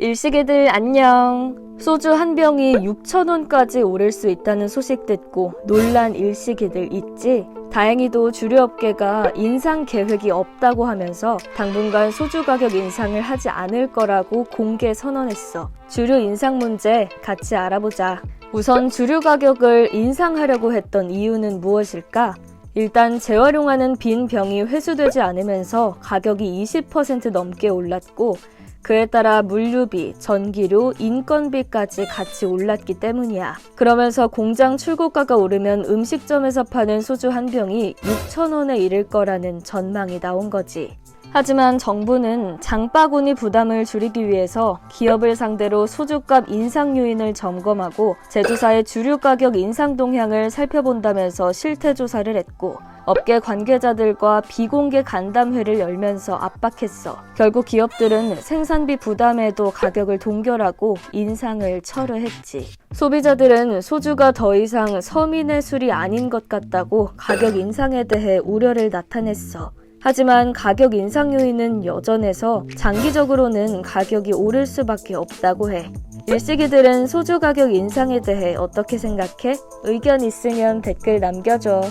일시계들 안녕. 소주 한 병이 6,000원까지 오를 수 있다는 소식 듣고 놀란 일시계들 있지? 다행히도 주류업계가 인상 계획이 없다고 하면서 당분간 소주 가격 인상을 하지 않을 거라고 공개 선언했어. 주류 인상 문제 같이 알아보자. 우선 주류 가격을 인상하려고 했던 이유는 무엇일까? 일단 재활용하는 빈 병이 회수되지 않으면서 가격이 20% 넘게 올랐고 그에 따라 물류비, 전기료, 인건비까지 같이 올랐기 때문이야. 그러면서 공장 출고가가 오르면 음식점에서 파는 소주 한 병이 6,000원에 이를 거라는 전망이 나온 거지. 하지만 정부는 장바구니 부담을 줄이기 위해서 기업을 상대로 소주값 인상 요인을 점검하고 제조사의 주류 가격 인상 동향을 살펴본다면서 실태 조사를 했고 업계 관계자들과 비공개 간담회를 열면서 압박했어. 결국 기업들은 생산비 부담에도 가격을 동결하고 인상을 철회했지. 소비자들은 소주가 더 이상 서민의 술이 아닌 것 같다고 가격 인상에 대해 우려를 나타냈어. 하지만 가격 인상 요인은 여전해서 장기적으로는 가격이 오를 수밖에 없다고 해. 일시기들은 소주 가격 인상에 대해 어떻게 생각해? 의견 있으면 댓글 남겨줘.